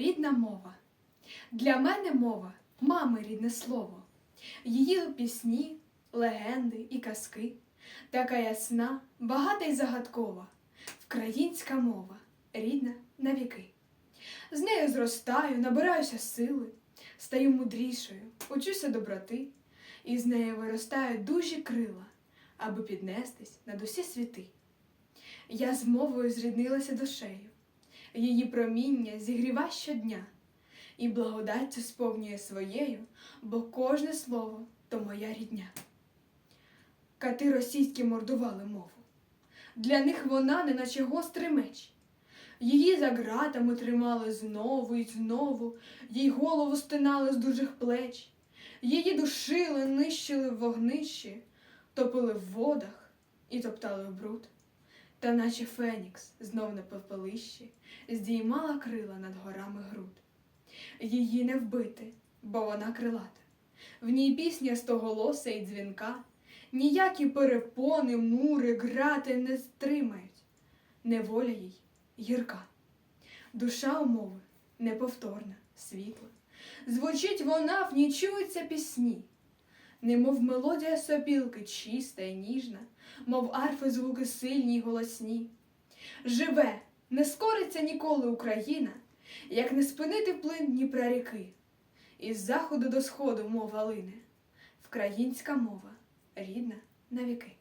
Рідна мова. Для мене мова мами рідне слово. Її пісні, легенди і казки. Така ясна, багата й загадкова. Українська мова, рідна навіки. З нею зростаю, набираюся сили, стаю мудрішою, учуся доброти, і з нею виростають дужі крила, аби піднестись над усі світи. Я з мовою зріднилася душею, її проміння зігріва щодня, і благодаттю сповнює своєю, бо кожне слово то моя рідня. Кати російські мордували мову. Для них вона неначе гострий меч. Її за ґратами тримали знову і знову, їй голову стинали з дужих плеч. Її душили, нищили в вогнищі, топили в водах і топтали в бруд. Та наче Фенікс знов на попелищі здіймала крила над горами груд. Її не вбити, бо вона крилата. В ній пісня стоголоса і дзвінка, ніякі перепони, мури, грати не стримають. Неволя їй гірка. Душа умови неповторна, світла. Звучить вона, в ній чуються пісні, немов мелодія сопілки чиста і ніжна, мов арфи звуки сильні й голосні. Живе, не скориться ніколи Україна, як не спинити плин Дніпра ріки. Із заходу до сходу мова лине, Вкраїнська мова, рідна навіки.